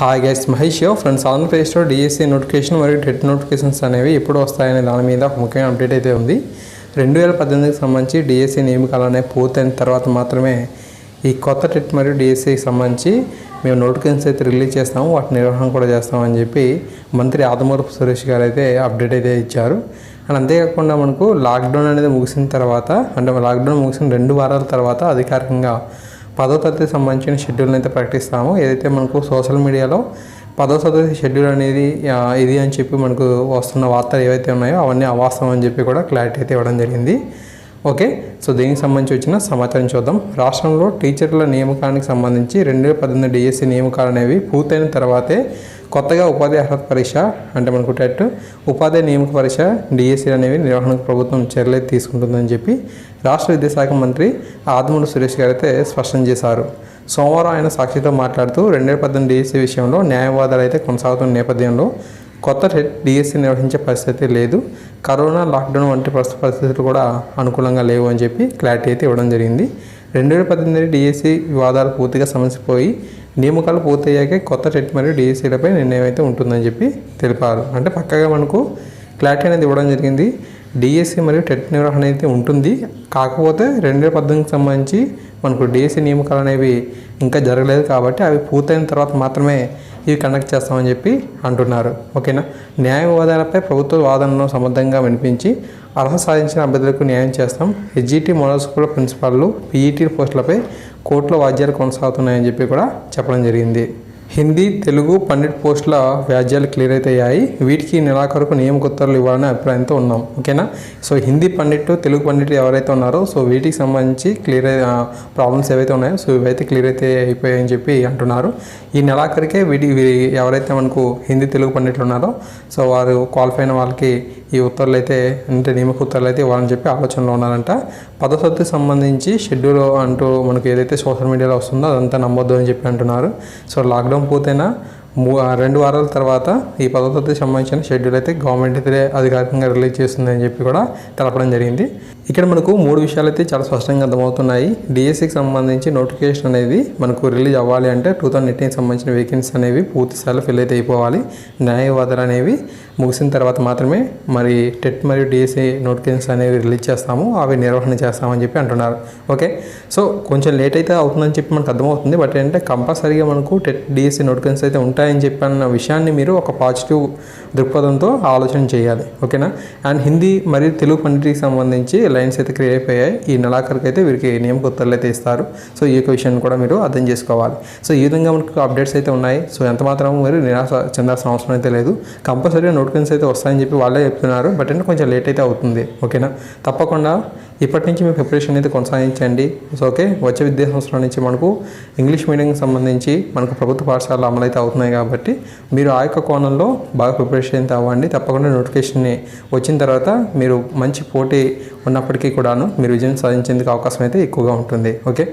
Hi guys Mahesh yo friends ఆంధ్రప్రదేశ్లో DSC notification మరియు TET notifications అనేవి ఎప్పుడు వస్తాయనే దాని మీద ఒక ముఖ్యమైన అప్డేట్ అయితే ఉంది. రెండు వేల పద్దెనిమిదికి సంబంధించి డిఎస్సీ నియామకాలు అనేవి పూర్తయిన తర్వాత మాత్రమే ఈ కొత్త టెట్ మరియు డిఎస్సికి సంబంధించి మేము నోటిఫికేషన్స్ అయితే రిలీజ్ చేస్తాము. వాటి నిర్వహణ కూడా చేస్తామని చెప్పి మంత్రి ఆదమూరపు సురేష్ గారు అయితే అప్డేట్ అయితే ఇచ్చారు. అండ్ అంతేకాకుండా మనకు లాక్డౌన్ అనేది ముగిసిన తర్వాత అంటే లాక్డౌన్ ముగిసిన రెండు వారాల తర్వాత అధికారికంగా పదో తరగతి సంబంధించిన షెడ్యూల్ని అయితే ప్రకటిస్తాము. ఏదైతే మనకు సోషల్ మీడియాలో పదో తరగతి షెడ్యూల్ అనేది ఇది అని చెప్పి మనకు వస్తున్న వార్తలు ఏవైతే ఉన్నాయో అవన్నీ అవాస్తవం అని చెప్పి కూడా క్లారిటీ అయితే ఇవ్వడం జరిగింది. ఓకే? సో దీనికి సంబంధించి వచ్చిన సమాచారం చూద్దాం. రాష్ట్రంలో టీచర్ల నియామకానికి సంబంధించి రెండు వేల పద్దెనిమిది డిఎస్సి నియామకాలు అనేవి పూర్తయిన తర్వాతే కొత్తగా ఉపాధి అర్హత పరీక్ష అంటే మనకు టెట్ ఉపాధి నియామక పరీక్ష డిఎస్సి అనేవి నిర్వహణకు ప్రభుత్వం చర్యలు తీసుకుంటుందని చెప్పి రాష్ట్ర విద్యాశాఖ మంత్రి ఆదమూరు సురేష్ గారు అయితే స్పష్టం చేశారు. సోమవారం ఆయన సాక్షితో మాట్లాడుతూ రెండు వేల పద్దెనిమిది డిఎస్సి విషయంలో న్యాయవాదాలు అయితే కొనసాగుతున్న నేపథ్యంలో కొత్త డిఎస్సీ డిఎస్సి నిర్వహించే పరిస్థితి లేదు. కరోనా లాక్డౌన్ వంటి ప్రస్తుత పరిస్థితులు కూడా అనుకూలంగా లేవు అని చెప్పి క్లారిటీ అయితే ఇవ్వడం జరిగింది. రెండు వేల పద్దెనిమిది డిఎస్సి వివాదాలు పూర్తిగా సమసిపోయి నియామకాలు పూర్తయ్యాకే కొత్త టెట్ మరియు డిఎస్సీలపై నిర్ణయం అయితే ఉంటుందని చెప్పి తెలిపారు. అంటే పక్కగా మనకు క్లారిటీ అనేది ఇవ్వడం జరిగింది. డిఎస్సి మరియు టెట్ నిర్వహణ అయితే ఉంటుంది. కాకపోతే రెండు వేల పద్దెనిమిదికి సంబంధించి మనకు డిఎస్సి నియామకాలు అనేవి ఇంకా జరగలేదు కాబట్టి అవి పూర్తయిన తర్వాత మాత్రమే ఇవి కండక్ట్ చేస్తామని చెప్పి అంటున్నారు. ఓకేనా? న్యాయవాదాలపై ప్రభుత్వ వాదనను సమర్థంగా వినిపించి అర్హత సాధించిన అభ్యర్థులకు న్యాయం చేస్తాం. హెచ్జిటి మోడల్ స్కూల్ ప్రిన్సిపాల్లు పీఈటీ పోస్టులపై కోర్టులో వాద్యాలు కొనసాగుతున్నాయని చెప్పి కూడా చెప్పడం జరిగింది. హిందీ తెలుగు పండిట్ పోస్టుల వ్యాజ్యాలు క్లియర్ అయితే అయ్యాయి. వీటికి నెలాఖరుకు నియామక ఉత్తర్వులు ఇవ్వాలనే అభిప్రాయంతో ఉన్నాం. ఓకేనా? సో హిందీ పండిట్ తెలుగు పండిట్ ఎవరైతే ఉన్నారో సో వీటికి సంబంధించి క్లియర్ ప్రాబ్లమ్స్ ఏవైతే ఉన్నాయో సో ఇవైతే క్లియర్ అయితే అయిపోయాయని చెప్పి అంటున్నారు. ఈ నెలాఖరికే వీటి ఎవరైతే మనకు హిందీ తెలుగు పండిట్లు ఉన్నారో సో వారు క్వాలిఫై అయిన వాళ్ళకి ఈ ఉత్తర్వులు అయితే అంటే నియమక ఉత్తర్వులు అయితే ఇవ్వాలని చెప్పి ఆలోచనలో ఉన్నారంట. పదోసత్తుకి సంబంధించి షెడ్యూల్ అంటూ మనకు ఏదైతే సోషల్ మీడియాలో వస్తుందో అదంతా నమ్మొద్దు అని చెప్పి అంటున్నారు. సో లాక్డౌన్ పూర్తయినా రెండు వారాల తర్వాత ఈ పదో తరగతి సంబంధించిన షెడ్యూల్ అయితే గవర్నమెంట్ అయితే అధికారికంగా రిలీజ్ చేస్తుంది అని చెప్పి కూడా తెలపడం జరిగింది. ఇక్కడ మనకు మూడు విషయాలు అయితే చాలా స్పష్టంగా అర్థమవుతున్నాయి. డిఎస్సికి సంబంధించి నోటిఫికేషన్ అనేది మనకు రిలీజ్ అవ్వాలి అంటే టూ థౌసండ్ ఎయిటీన్ సంబంధించిన వేకెన్సీ అనేవి పూర్తి స్థాయిలో ఫిల్ అయితే అయిపోవాలి. న్యాయవాదాలు అనేవి ముగిసిన తర్వాత మాత్రమే మరి టెట్ మరియు డిఎస్సి నోటిఫికేషన్స్ అనేవి రిలీజ్ చేస్తాము అవి నిర్వహణ చేస్తామని చెప్పి అంటున్నారు. ఓకే? సో కొంచెం లేట్ అయితే అవుతుందని చెప్పి మనకు అర్థమవుతుంది. బట్ ఏంటంటే కంపల్సరీగా మనకు టెట్ డిఎస్సి నోటిఫికేషన్స్ అయితే ఉంటాయి. చెప్పి చెప్పన్న విషయాన్ని మీరు ఒక పాజిటివ్ దృక్పథంతో ఆలోచన చేయాలి ఓకేనా? అండ్ హిందీ మరియు తెలుగు పండితికి సంబంధించి లైన్స్ అయితే క్రియేట్ అయిపోయాయి. ఈ నెలాఖరికి అయితే వీరికి నియమ ఉత్తర్వులు అయితే ఇస్తారు. సో ఈ యొక్క విషయాన్ని కూడా మీరు అర్థం చేసుకోవాలి. సో ఈ విధంగా మనకు అప్డేట్స్ అయితే ఉన్నాయి. సో ఎంత మాత్రం మీరు నిరాశ చెందాల్సిన అవసరం అయితే లేదు. కంపల్సరీ నోటిఫికేషన్స్ అయితే వస్తాయని చెప్పి వాళ్ళే చెప్తున్నారు. బట్ అంటే కొంచెం లేట్ అయితే అవుతుంది ఓకేనా? తప్పకుండా ఇప్పటి నుంచి మీ ప్రిపరేషన్ అయితే కొనసాగించండి. So okay? వచ్చే విద్యా సంవత్సరం నుంచి మనకు ఇంగ్లీష్ మీడియంకి సంబంధించి మనకు ప్రభుత్వ పాఠశాలలు అమలైతే అవుతున్నాయి. కాబట్టి మీరు ఆ యొక్క కోణంలో బాగా ప్రిపరేషన్ అవ్వండి. తప్పకుండా నోటిఫికేషన్ని వచ్చిన తర్వాత మీరు మంచి పోటీ ఉన్నప్పటికీ కూడాను మీరు విజయం సాధించేందుకు అవకాశం అయితే ఎక్కువగా ఉంటుంది. ఓకే?